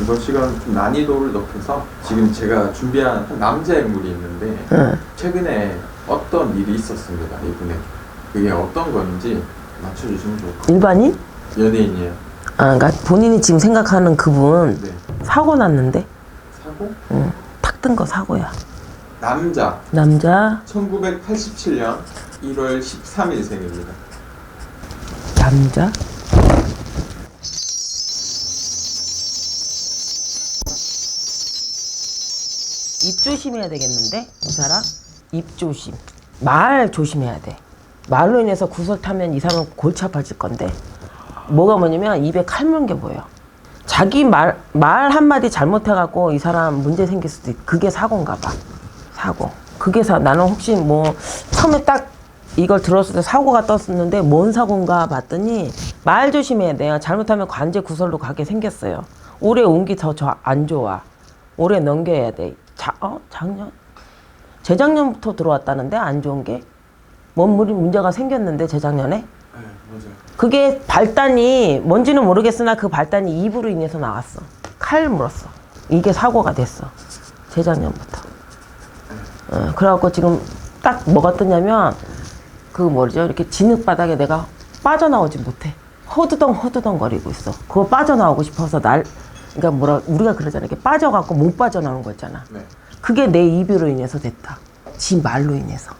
이번 시간 좀 난이도를 높여서 지금 제가 준비한 한 남자 인물이 있는데 응. 최근에 어떤 일이 있었습니다. 이분에게 그게 어떤 건지 맞춰주시면 좋을 것 일반인? 같아요. 연예인이에요. 아, 그러니까 본인이 지금 생각하는 그분 네. 사고 났는데, 사고? 응. 탁 뜬 거 사고야. 남자 남자, 1987년 1월 13일 생입니다. 남자. 입 조심해야 되겠는데? 이 사람? 입 조심. 말 조심해야 돼. 말로 인해서 구설 타면 이 사람은 골치 아파질 건데. 뭐가 뭐냐면 입에 칼 물은 게 보여. 자기 말 말 한마디 잘못해갖고 이 사람 문제 생길 수도 있 그게 사고인가 봐. 사고. 그게 사 나는 혹시 뭐 처음에 딱 이걸 들었을 때 사고가 떴었는데 뭔 사고인가 봤더니 말 조심해야 돼요 잘못하면 관제 구설로 가게 생겼어요. 올해 운기 더안 좋아. 올해 넘겨야 돼 자, 어? 작년? 재작년부터 들어왔다는데 안 좋은 게? 뭔 문- 문제가 생겼는데 재작년에? 네, 맞아요. 그게 발단이 뭔지는 모르겠으나 그 발단이 입으로 인해서 나왔어. 칼 물었어. 이게 사고가 됐어. 재작년부터. 어, 그래갖고 지금 딱 뭐가 뜨냐면 그 뭐죠 이렇게 진흙 바닥에 내가 빠져나오지 못해. 허두덩 허두덩 거리고 있어. 그거 빠져나오고 싶어서 날 그러니까 뭐라 우리가 그러잖아. 이렇게 빠져갖고 못 빠져나오는 거 있잖아. 네. 그게 내 입으로 인해서 됐다. 지 말로 인해서.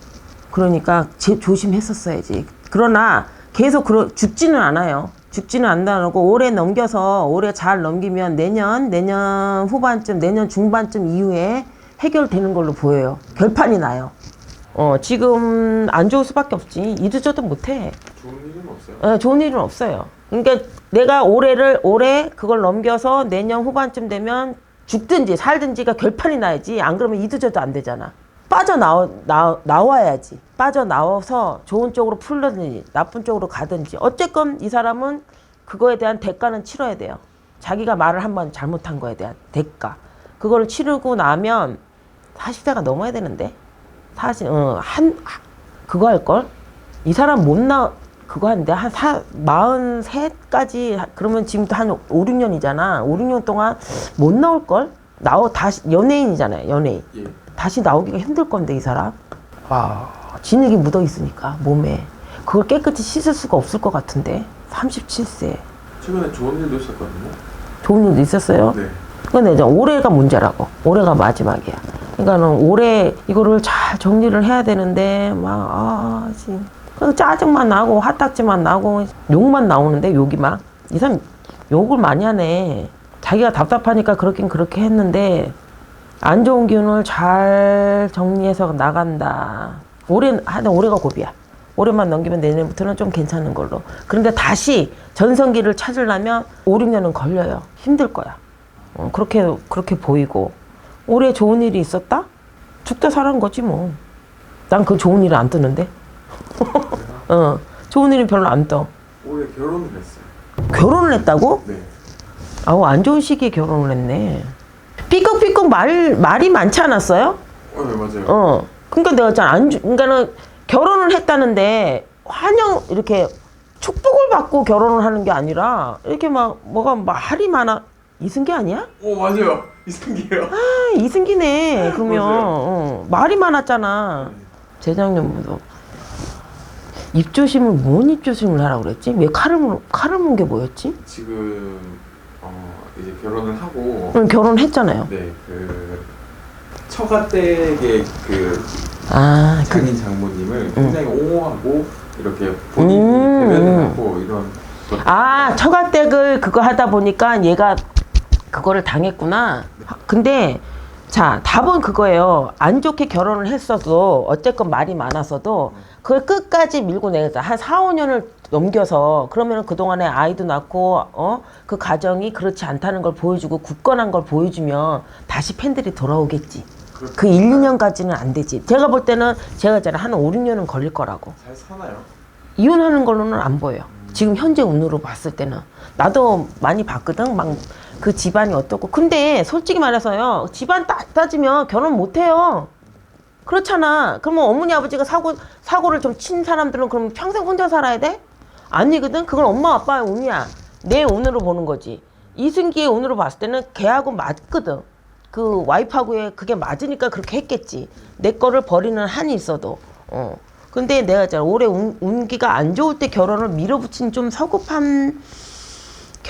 그러니까 제, 조심했었어야지. 그러나 계속 그러, 죽지는 않아요. 죽지는 않다고 올해 넘겨서 올해 잘 넘기면 내년 내년 후반쯤 내년 중반쯤 이후에 해결되는 걸로 보여요. 결판이 나요. 어 지금 안 좋을 수밖에 없지. 이도저도 못해. 좋은 일은 없어요. 어, 좋은 일은 없어요. 그러니까 내가 올해를 올해 그걸 넘겨서 내년 후반쯤 되면 죽든지 살든지가 결판이 나야지. 안 그러면 이도저도 안 되잖아. 빠져 나와 나, 나와야지. 빠져 나와서 좋은 쪽으로 풀든지 나쁜 쪽으로 가든지 어쨌건 이 사람은 그거에 대한 대가는 치러야 돼요. 자기가 말을 한 번 잘못한 거에 대한 대가. 그거를 치르고 나면 40대가 넘어야 되는데 사실 어 한 그거 할 걸. 이 사람 못 나 그거 하는데 한 사, 43까지 그러면 지금도 한 5, 6년이잖아. 5, 6년 동안 못 나올 걸? 나오 다시 연예인이잖아요. 연예인. 예. 다시 나오기가 힘들 건데 이 사람. 와, 진흙이 묻어 있으니까 몸에 그걸 깨끗이 씻을 수가 없을 것 같은데 37세. 최근에 좋은 일도 있었거든요. 좋은 일도 있었어요. 네. 근데 이제 올해가 문제라고. 올해가 마지막이야. 그러니까는 올해 이거를 잘 정리를 해야 되는데 막 아, 지금 그 짜증만 나고 화딱지만 나고 욕만 나오는데 욕이 막 이 사람 욕을 많이 하네. 자기가 답답하니까 그렇긴 그렇게 했는데 안 좋은 기운을 잘 정리해서 나간다. 올해 하여튼 올해가 고비야. 올해만 넘기면 내년부터는 좀 괜찮은 걸로. 그런데 다시 전성기를 찾으려면 5, 6년은 걸려요. 힘들 거야. 어, 그렇게 그렇게 보이고 올해 좋은 일이 있었다? 죽다 살은 거지 뭐. 난 그 좋은 일은 안 뜨는데. 어, 좋은 일이 별로 안 떠. 올해 결혼을 했어요. 결혼을 했다고? 네. 아우 안 좋은 시기에 결혼을 했네. 삐걱삐걱 말 말이 많지 않았어요? 어, 네, 맞아요. 어. 그러니까 내가 잘안 주, 그러니까는 결혼을 했다는데 환영 이렇게 축복을 받고 결혼을 하는 게 아니라 이렇게 막 뭐가 말이 많아 이승기 아니야? 오, 맞아요. 이승기예요. 아, 이승기네. 그러면 맞아요. 어, 말이 많았잖아. 재작년부터 입 조심을 뭔 입 조심을 하라고 그랬지? 왜 칼을 물- 칼을 문 게 뭐였지? 지금 어, 이제 결혼을 하고 응, 결혼했잖아요. 네, 그 처가댁의 그 아, 그, 장인 장모님을 굉장히 옹호하고 이렇게 본인이 음. 대변을 하고 이런 것 아 처가댁을 그거 하다 보니까 얘가 그거를 당했구나. 근데 자 답은 그거예요. 안 좋게 결혼을 했어도 어쨌건 말이 많았어도 그걸 끝까지 밀고 내겠다. 한 4, 5년을 넘겨서 그러면 그동안에 아이도 낳고 어 그 가정이 그렇지 않다는 걸 보여주고 굳건한 걸 보여주면 다시 팬들이 돌아오겠지. 그 1, 2년까지는 안 되지. 제가 볼 때는 제가 있잖아 한 5, 6년은 걸릴 거라고. 잘 사나요? 이혼하는 걸로는 안 보여. 지금 현재 운으로 봤을 때는 나도 많이 봤거든. 막 그 집안이 어떻고. 근데 솔직히 말해서요, 집안 따, 따지면 결혼 못 해요. 그렇잖아. 그러면 어머니 아버지가 사고 사고를 좀 친 사람들은 그럼 평생 혼자 살아야 돼? 아니거든. 그건 엄마 아빠의 운이야. 내 운으로 보는 거지. 이승기의 운으로 봤을 때는 걔하고 맞거든. 그 와이프하고의 그게 맞으니까 그렇게 했겠지. 내 거를 버리는 한이 있어도. 어. 근데 내가. 올해 운, 운기가 안 좋을 때 결혼을 밀어붙인 좀 서급한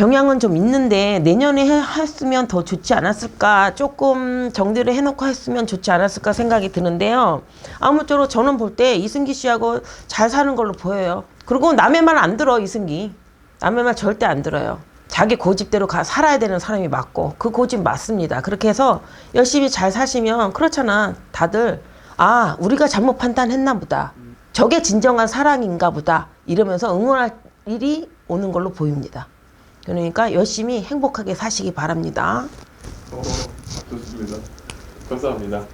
경향은 좀 있는데 내년에 해- 했으면 더 좋지 않았을까 조금 정리를 해놓고 했으면 좋지 않았을까 생각이 드는데요. 아무쪼록 저는 볼 때 이승기 씨하고 잘 사는 걸로 보여요. 그리고 남의 말 안 들어 이승기. 남의 말 절대 안 들어요. 자기 고집대로 가 살아야 되는 사람이 맞고 그 고집 맞습니다. 그렇게 해서 열심히 잘 사시면 그렇잖아. 다들 아 우리가 잘못 판단했나 보다. 저게 진정한 사랑인가 보다. 이러면서 응원할 일이 오는 걸로 보입니다 그러니까 열심히 행복하게 사시기 바랍니다. 어, 좋습니다. 감사합니다.